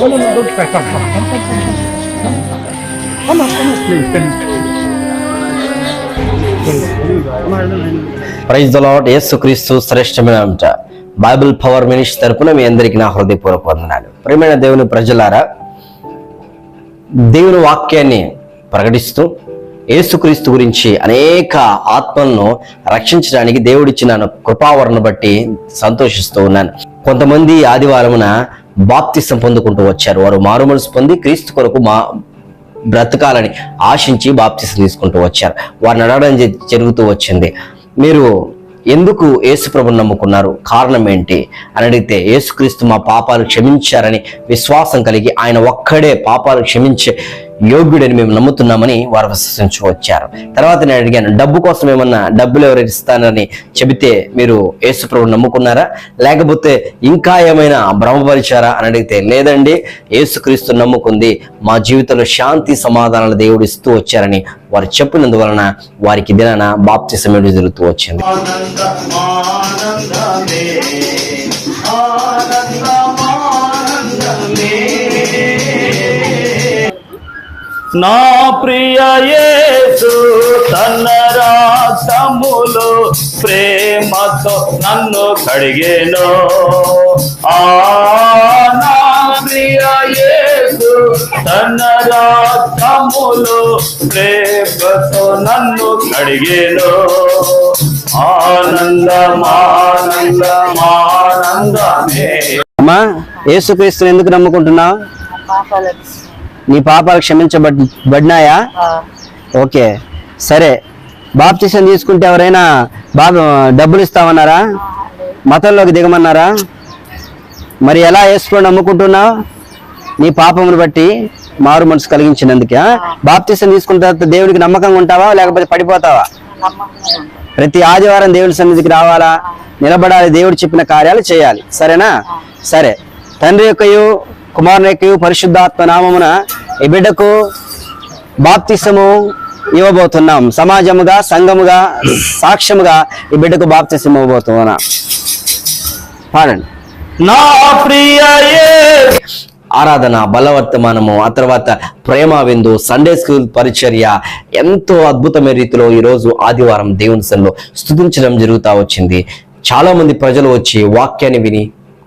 No, no, no, don't cry. Come, come, come, come, come. Come, come, come, come, please. Can... praise lord Yesukristu శ్రేష్టమైన అంట Bible power మినిష్ తరపున మీ అందరికీ నా హృదయపూర్వక వందనాలు ప్రియమైన దేవుని ప్రజలారా దేవుని వాక్యాన్ని ప్రకటిస్తూ యేసుక్రీస్తు గురించి అనేక ఆత్మలను రక్షించడానికి దేవుడిచ్చిన కృపావరణ బట్టి సంతోషిస్తూ ఉన్నాను కొంతమంది ఆదివారమున బాప్తిసం పొందుకుంటూ వచ్చారు. వారు మారుమనసు పొంది క్రీస్తు కొరకు మా బ్రతకాలని ఆశించి బాప్తిసం తీసుకుంటూ వచ్చారు. వారిని అడగడం జరుగుతూ వచ్చింది. మీరు ఎందుకు ఏసుప్రభు నమ్ముకున్నారు? కారణం ఏంటి? అని అడిగితే యేసుక్రీస్తు మా పాపాలు క్షమించారని విశ్వాసం కలిగి ఆయన ఒక్కడే పాపాలు క్షమించే యోగ్యుడని మేము నమ్ముతున్నామని వారు విశ్వసించు వచ్చారు. తర్వాత నేను అడిగాను డబ్బు కోసం ఏమన్నా డబ్బులు ఎవరైనా ఇస్తానని చెబితే మీరు యేసుప్రభు నమ్ముకున్నారా? లేకపోతే ఇంకా ఏమైనా భ్రమపరిచారా అని అడిగితే లేదండి యేసుక్రీస్తు నమ్ముకుంది మా జీవితంలో శాంతి సమాధానాలు దేవుడు ఇస్తూ వచ్చారని వారు చెప్పినందువలన వారికి దినాన బాప్తిసం జరుగుతూ వచ్చింది. నా ప్రియ యేసు తన రాసములు ప్రేమతో నన్ను కడిగేను. ఆ నా ప్రియ యేసు తన రాసములు ప్రేమతో నన్ను కడిగేను. ఆనందమానందమానందమే. అమ్మా యేసుక్రీస్తుని ఎందుకు నమ్ముకుంటున్నావు? పాపాలకు. నీ పాపాలు క్షమించబడినాయా ఓకే. సరే. బాప్తిసం తీసుకుంటే ఎవరైనా బాబు డబ్బులు ఇస్తామన్నారా మతంలోకి దిగమన్నారా? మరి ఎలా వేసుకొని నమ్ముకుంటున్నావు? నీ పాపమును బట్టి మారు మనసు కలిగించినందుకే? బాప్తిసం తీసుకున్న తర్వాత దేవుడికి నమ్మకంగా ఉంటావా? లేకపోతే పడిపోతావా? ప్రతి ఆదివారం దేవుడి సన్నిధికి రావాలా? నిలబడాలి దేవుడు చెప్పిన కార్యాలు చేయాలి. సరేనా? సరే. తండ్రి యొక్కయు కుమారుని యొక్కయు పరిశుద్ధాత్మ నామమున ఈ బిడ్డకు బాప్తిసము ఇవ్వబోతున్నాం. సమాజముగా సంఘముగా సాక్ష్యముగా ఈ బిడ్డకు బాప్తిసం ఇవ్వబోతున్నా. పాడండి. నా ప్రియ ఆరాధన బలవర్తమానము ఆ తర్వాత ప్రేమ విందు సండే స్కూల్ పరిచర్య ఎంతో అద్భుతమైన రీతిలో ఈరోజు ఆదివారం దేవుని సన్నిలో స్థుతించడం జరుగుతూ వచ్చింది. చాలా మంది ప్రజలు వచ్చి వాక్యాన్ని విని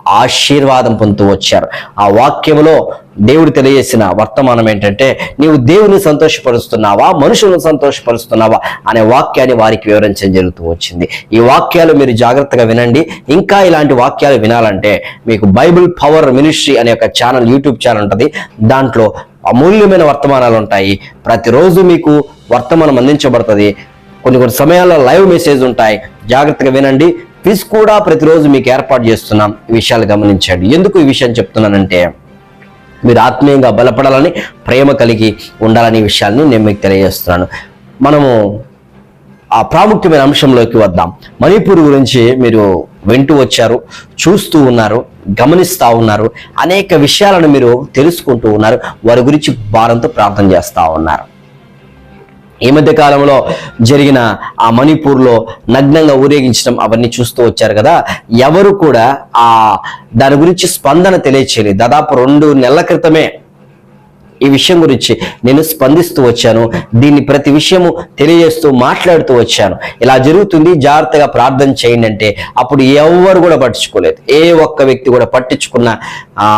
ఆశీర్వాదం పొందుతూ వచ్చారు. ఆ వాక్యములో దేవుడు తెలియజేసిన వర్తమానం ఏంటంటే నీవు దేవుని సంతోషపరుస్తున్నావా మనుషులను సంతోషపరుస్తున్నావా అనే వాక్యాన్ని వారికి వివరించడం జరుగుతూ వచ్చింది. ఈ వాక్యాలు మీరు జాగ్రత్తగా వినండి. ఇంకా ఇలాంటి వాక్యాలు వినాలంటే మీకు బైబిల్ పవర్ మినిస్ట్రీ అనే ఒక ఛానల్ యూట్యూబ్ ఛానల్ ఉంటుంది. దాంట్లో అమూల్యమైన వర్తమానాలు ఉంటాయి. ప్రతిరోజు మీకు వర్తమానం అందించబడుతుంది. కొన్ని కొన్ని సమయాల్లో లైవ్ మెసేజ్ ఉంటాయి. జాగ్రత్తగా వినండి. క్విజ్ కూడా ప్రతిరోజు మీకు ఏర్పాటు చేస్తున్నాం. ఈ విషయాలు గమనించండి. ఎందుకు ఈ విషయం చెప్తున్నానంటే మీరు ఆత్మీయంగా బలపడాలని ప్రేమ కలిగి ఉండాలనే విషయాన్ని నేను మీకు తెలియజేస్తున్నాను. మనము ఆ ప్రాముఖ్యమైన అంశంలోకి వద్దాం. మణిపూర్ గురించి మీరు వింటూ వచ్చారు చూస్తూ ఉన్నారు గమనిస్తూ ఉన్నారు అనేక విషయాలను మీరు తెలుసుకుంటూ ఉన్నారు. వారి గురించి భారంతో ప్రార్థన చేస్తూ ఉన్నారు. ఈ మధ్య కాలంలో జరిగిన ఆ మణిపూర్లో నగ్నంగా ఊరేగించడం అవన్నీ చూస్తూ వచ్చారు కదా. ఎవరు కూడా ఆ దాని గురించి స్పందన తెలియచేయలేదు. దాదాపు రెండు నెలల క్రితమే ఈ విషయం గురించి నేను స్పందిస్తూ వచ్చాను. దీన్ని ప్రతి విషయము తెలియజేస్తూ మాట్లాడుతూ వచ్చాను. ఇలా జరుగుతుంది జాగ్రత్తగా ప్రార్థన చేయండి అంటే అప్పుడు ఎవరు కూడా పట్టించుకోలేదు. ఏ ఒక్క వ్యక్తి కూడా పట్టించుకున్న ఆ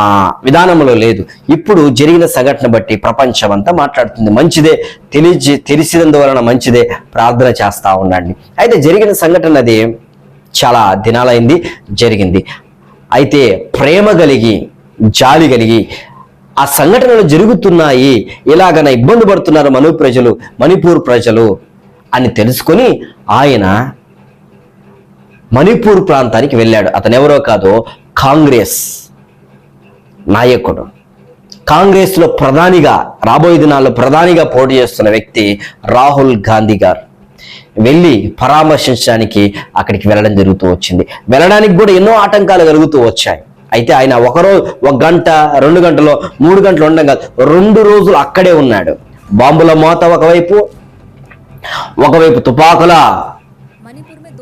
విధానంలో లేదు. ఇప్పుడు జరిగిన సంఘటన బట్టి ప్రపంచం అంతా మాట్లాడుతుంది. మంచిదే తెలిసి తెలిసినందువలన మంచిదే ప్రార్థన చేస్తూ ఉండండి. అయితే జరిగిన సంఘటన అది చాలా దినాలైంది జరిగింది. అయితే ప్రేమ కలిగి జాలి కలిగి ఆ సంఘటనలు జరుగుతున్నాయి. ఇలాగన ఇబ్బంది పడుతున్నారు మను ప్రజలు మణిపూర్ ప్రజలు అని తెలుసుకొని ఆయన మణిపూర్ ప్రాంతానికి వెళ్ళాడు. అతను ఎవరో కాదు కాంగ్రెస్ నాయకుడు. కాంగ్రెస్లో ప్రధానిగా రాబోయే దినాల్లో ప్రధానిగా పోటీ చేస్తున్న వ్యక్తి రాహుల్ గాంధీ గారు. వెళ్ళి పరామర్శించడానికి అక్కడికి వెళ్ళడం జరుగుతూ వచ్చింది. వెళ్ళడానికి కూడా ఎన్నో ఆటంకాలు కలుగుతూ వచ్చాయి. అయితే ఆయన ఒకరోజు ఒక గంట రెండు గంటలో మూడు గంటలు ఉండడం కాదు రెండు రోజులు అక్కడే ఉన్నాడు. బాంబుల మోత ఒకవైపు ఒకవైపు తుపాకుల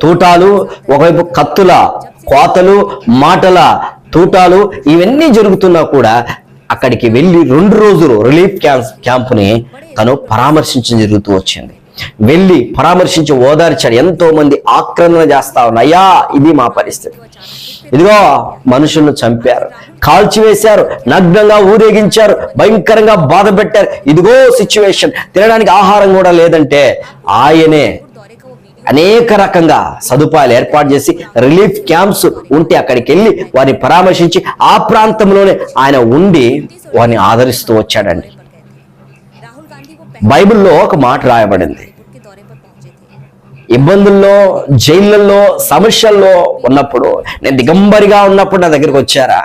తూటాలు ఒకవైపు కత్తుల కోతలు మాటల తూటాలు ఇవన్నీ జరుగుతున్నా కూడా అక్కడికి వెళ్ళి రెండు రోజులు రిలీఫ్ క్యాంప్ క్యాంపుని తను పరామర్శించడం జరుగుతూ వచ్చింది. వెళ్ళి పరామర్శించి ఓదార్చాడు. ఎంతో మంది ఆక్రమణ చేస్తా ఉన్నాయా? ఇది మా పరిస్థితి. ఇదిగో మనుషులను చంపారు. కాల్చివేశారు నగ్నంగా ఊరేగించారు భయంకరంగా బాధ పెట్టారు. ఇదిగో సిచ్యువేషన్ తినడానికి ఆహారం కూడా లేదంటే ఆయనే అనేక రకంగా సదుపాయాలు ఏర్పాటు చేసి రిలీఫ్ క్యాంప్స్ ఉంటే అక్కడికి వెళ్ళి వారిని పరామర్శించి ఆ ప్రాంతంలోనే ఆయన ఉండి వారిని ఆదరిస్తూ వచ్చాడండి. బైబిల్లో ఒక మాట రాయబడింది. ఇబ్బందుల్లో జైళ్ళల్లో సమస్యల్లో ఉన్నప్పుడు నేను దిగంబరిగా ఉన్నప్పుడు నా దగ్గరికి వచ్చారా?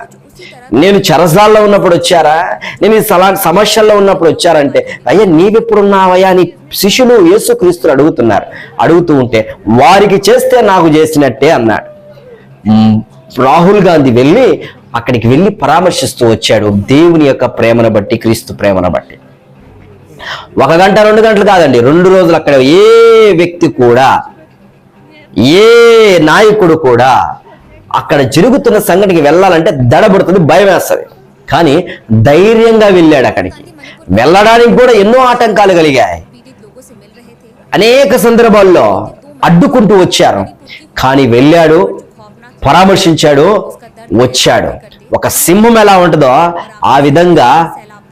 నేను చరసాల్లో ఉన్నప్పుడు వచ్చారా? నేను ఈ సలా సమస్యల్లో ఉన్నప్పుడు వచ్చారంటే అయ్యా నీవెప్పుడున్నావయ్యా అని శిష్యులు యేసు క్రీస్తులు అడుగుతున్నారు. అడుగుతూ ఉంటే వారికి చేస్తే నాకు చేసినట్టే అన్నాడు. రాహుల్ గాంధీ వెళ్ళి అక్కడికి వెళ్ళి పరామర్శిస్తూ వచ్చాడు. దేవుని యొక్క ప్రేమను బట్టి క్రీస్తు ప్రేమను బట్టి. ఒక గంట రెండు గంటలు కాదండి రెండు రోజులు అక్కడ ఏ వ్యక్తి కూడా ఏ నాయకుడు కూడా అక్కడ జరుగుతున్న సంఘటనకి వెళ్ళాలంటే దడబడుతుంది భయం వేస్తుంది. కానీ ధైర్యంగా వెళ్ళాడు అక్కడికి. వెళ్ళడానికి కూడా ఎన్నో ఆటంకాలు కలిగాయి. అనేక సందర్భాల్లో అడ్డుకుంటూ వచ్చారు. కానీ వెళ్ళాడు పరామర్శించాడు వచ్చాడు. ఒక సింహం ఎలా ఉంటుందో ఆ విధంగా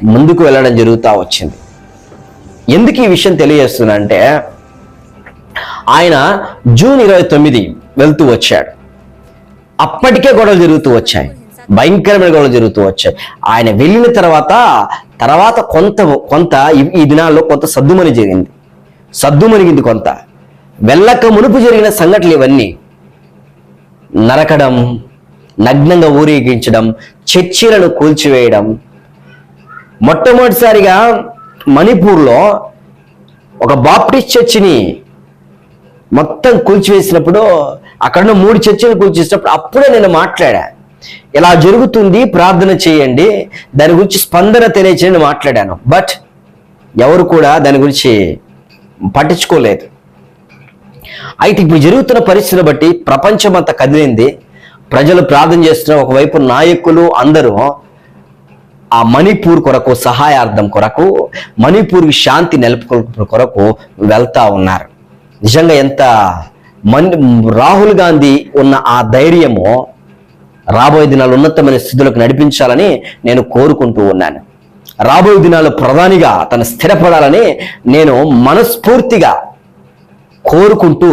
ముందుకు వెళ్ళడం జరుగుతూ వచ్చింది. ఎందుకు ఈ విషయం తెలియజేస్తున్నా అంటే ఆయన జూన్ ఇరవై తొమ్మిది వెళ్తూ వచ్చాడు. అప్పటికే గొడవలు జరుగుతూ వచ్చాయి. భయంకరమైన గొడవలు జరుగుతూ వచ్చాయి. ఆయన వెళ్ళిన తర్వాత తర్వాత కొంత కొంత ఈ- దినాల్లో కొంత సద్దుమని జరిగింది. సద్దుమనిగింది కొంత. వెళ్ళక మునుపు జరిగిన సంఘటనలు ఇవన్నీ. నరకడం నగ్నంగా ఊరేగించడం చర్చిలను కూల్చివేయడం. మొట్టమొదటిసారిగా మణిపూర్లో ఒక బాప్టిస్ట్ చర్చిని మొత్తం కూల్చివేసినప్పుడు అక్కడ మూడు చర్చలు కూల్చేసినప్పుడు అప్పుడే నేను మాట్లాడా. ఇలా జరుగుతుంది ప్రార్థన చేయండి దాని గురించి స్పందన తెలియచేయండి మాట్లాడాను. బట్ ఎవరు కూడా దాని గురించి పట్టించుకోలేదు. అయితే ఇప్పుడు జరుగుతున్న పరిస్థితిని బట్టి ప్రపంచం అంతా కదిలింది. ప్రజలు ప్రార్థన చేస్తున్న ఒకవైపు నాయకులు అందరూ ఆ మణిపూర్ కొరకు సహాయార్థం కొరకు మణిపూర్ శాంతి నెలకొల్పు కొరకు వెళ్తా ఉన్నారు. నిజంగా ఎంత మన్ రాహుల్ గాంధీ ఉన్న ఆ ధైర్యము రాబోయే దినాలు ఉన్నతమైన స్థితులకు నడిపించాలని నేను కోరుకుంటూ ఉన్నాను. రాబోయే దినాలు ప్రధానిగా తను స్థిరపడాలని నేను మనస్ఫూర్తిగా కోరుకుంటూ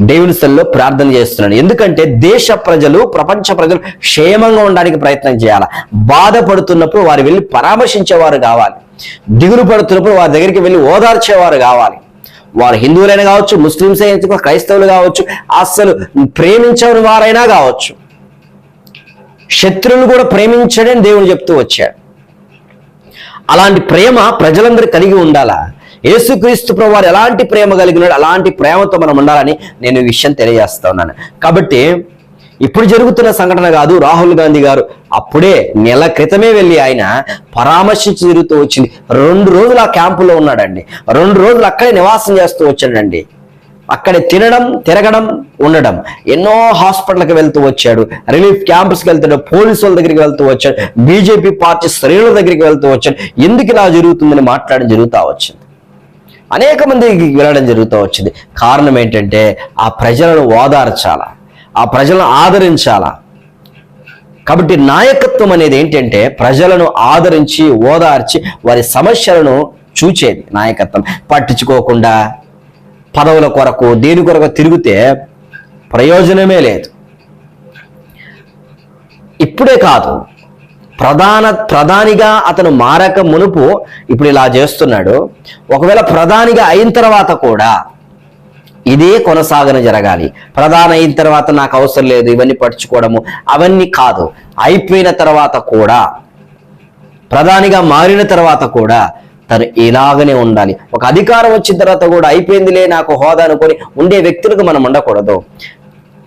దేవుని ప్రార్థన చేస్తున్నాను ఎందుకంటే దేశ ప్రజలు ప్రపంచ ప్రజలు క్షేమంగా ఉండడానికి ప్రయత్నం చేయాలి? బాధపడుతున్నప్పుడు వారు వెళ్ళి పరామర్శించేవారు కావాలి. దిగులు పడుతున్నప్పుడు వారి దగ్గరికి వెళ్ళి ఓదార్చేవారు కావాలి. వారు హిందువులైనా కావచ్చు ముస్లింస్ అయినా క్రైస్తవులు కావచ్చు అస్సలు ప్రేమించని వారైనా కావచ్చు. శత్రువులు కూడా ప్రేమించడని దేవుడు చెప్తూ వచ్చాడు. అలాంటి ప్రేమ ప్రజలందరూ కలిగి ఉండాలా? యేసుక్రీస్తు ప్రభువారు ఎలాంటి ప్రేమ కలిగినాడు అలాంటి ప్రేమతో మనం ఉండాలని నేను ఈ విషయం తెలియజేస్తా ఉన్నాను కాబట్టి ఇప్పుడు జరుగుతున్న సంఘటన కాదు రాహుల్ గాంధీ గారు అప్పుడే నెల క్రితమే వెళ్ళి ఆయన పరామర్శించి తిరుగుతూ వచ్చింది. రెండు రోజులు ఆ క్యాంపులో ఉన్నాడండి. రెండు రోజులు అక్కడే నివాసం చేస్తూ వచ్చాడండి. అక్కడే తినడం తిరగడం ఉండడం. ఎన్నో హాస్పిటల్కి వెళ్తూ వచ్చాడు. రిలీఫ్ క్యాంప్స్కి వెళ్తాడు పోలీసుల దగ్గరికి వెళ్తూ వచ్చాడు బీజేపీ పార్టీ శ్రేణుల దగ్గరికి వెళ్తూ వచ్చాడు. ఎందుకు ఇలా జరుగుతుందని మాట్లాడడం జరుగుతూ వచ్చింది. అనేక మందికి వెళ్ళడం జరుగుతూ వచ్చింది. కారణం ఏంటంటే ఆ ప్రజలను ఓదార్చాలా? ఆ ప్రజలను ఆదరించాలా? కాబట్టి నాయకత్వం అనేది ఏంటంటే ప్రజలను ఆదరించి ఓదార్చి వారి సమస్యలను చూచేది నాయకత్వం. పట్టించుకోకుండా పదవుల కొరకు దేని కొరకు తిరిగితే ప్రయోజనమే లేదు. ఇప్పుడే కాదు ప్రధాన ప్రధానిగా అతను మారక మునుపు ఇప్పుడు ఇలా చేస్తున్నాడు. ఒకవేళ ప్రధానిగా అయిన తర్వాత కూడా ఇదే కొనసాగన జరగాలి. ప్రధాన అయిన తర్వాత నాకు అవసరం లేదు ఇవన్నీ పడుచుకోవడము అవన్నీ కాదు. అయిపోయిన తర్వాత కూడా ప్రధానిగా మారిన తర్వాత కూడా తను ఇలాగనే ఉండాలి. ఒక అధికారం వచ్చిన తర్వాత కూడా అయిపోయిందిలే నాకు హోదా అనుకొని ఉండే వ్యక్తులకు మనం ఉండకూడదు.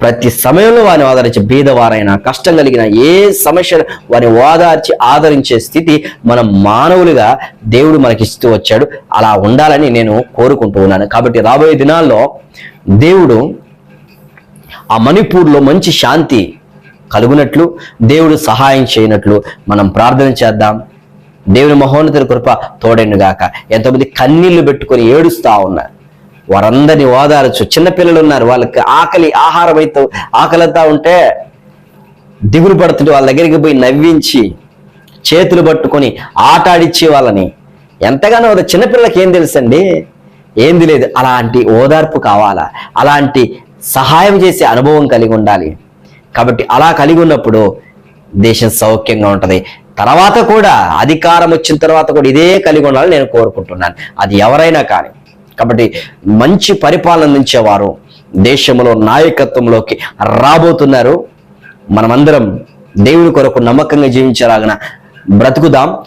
ప్రతి సమయంలో వారిని ఆదరించి బీదవారైనా కష్టం కలిగిన ఏ సమస్య వారిని ఓదార్చి ఆదరించే స్థితి మనం మానవులుగా దేవుడు మనకి ఇస్తూ వచ్చాడు. అలా ఉండాలని నేను కోరుకుంటూ ఉన్నాను. కాబట్టి రాబోయే దినాల్లో దేవుడు ఆ మణిపూర్లో మంచి శాంతి కలుగునట్లు దేవుడు సహాయం చేయనట్లు మనం ప్రార్థన చేద్దాం. దేవుని మహోన్నతుల కృప తోడైన ఎంతోమంది కన్నీళ్ళు పెట్టుకొని ఏడుస్తా ఉన్నారు. వారందరినీ ఓదారచ్చు చిన్నపిల్లలు ఉన్నారు వాళ్ళకి ఆకలి ఆహారం అయితే ఆకలితా ఉంటే దిగులు పడుతుంటే వాళ్ళ దగ్గరికి పోయి నవ్వించి చేతులు పట్టుకొని ఆట ఆడిచ్చే వాళ్ళని. ఎంతగానో చిన్నపిల్లలకి ఏం తెలుసండి? ఏంది లేదు అలాంటి ఓదార్పు కావాలా? అలాంటి సహాయం చేసే అనుభవం కలిగి ఉండాలి. కాబట్టి అలా కలిగి ఉన్నప్పుడు దేశం సౌఖ్యంగా ఉంటుంది. తర్వాత కూడా అధికారం వచ్చిన తర్వాత కూడా ఇదే కలిగి ఉండాలని నేను కోరుకుంటున్నాను. అది ఎవరైనా కానీ. కాబట్టి మంచి పరిపాలన అందించేవారు దేశంలో నాయకత్వంలోకి రాబోతున్నారు. మనమందరం దేవుడి కొరకు నమ్మకంగా జీవించరాగిన బ్రతుకుదాం.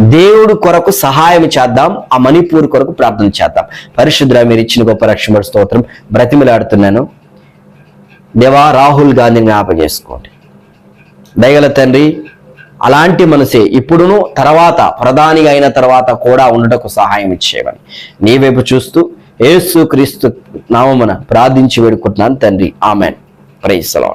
దేవుడు కొరకు సహాయం చేద్దాం. ఆ మణిపూర్ కొరకు ప్రార్థన చేద్దాం. పరిశుద్ర మీరు ఇచ్చిన గొప్ప రక్షణ స్తోత్రం బ్రతిమలాడుతున్నాను. దేవా రాహుల్ గాంధీని జ్ఞాపకం చేసుకోండి. దయగల తండ్రి అలాంటి మనసే ఇప్పుడును తర్వాత ప్రధాని అయిన తర్వాత కూడా ఉండటకు సహాయం ఇచ్చేవని. నీ వైపు చూస్తూ ఏసు క్రీస్తు నామమున ప్రార్థించి వేడుకుంటున్నాను తండ్రి. ఆమెన్. ప్రైస్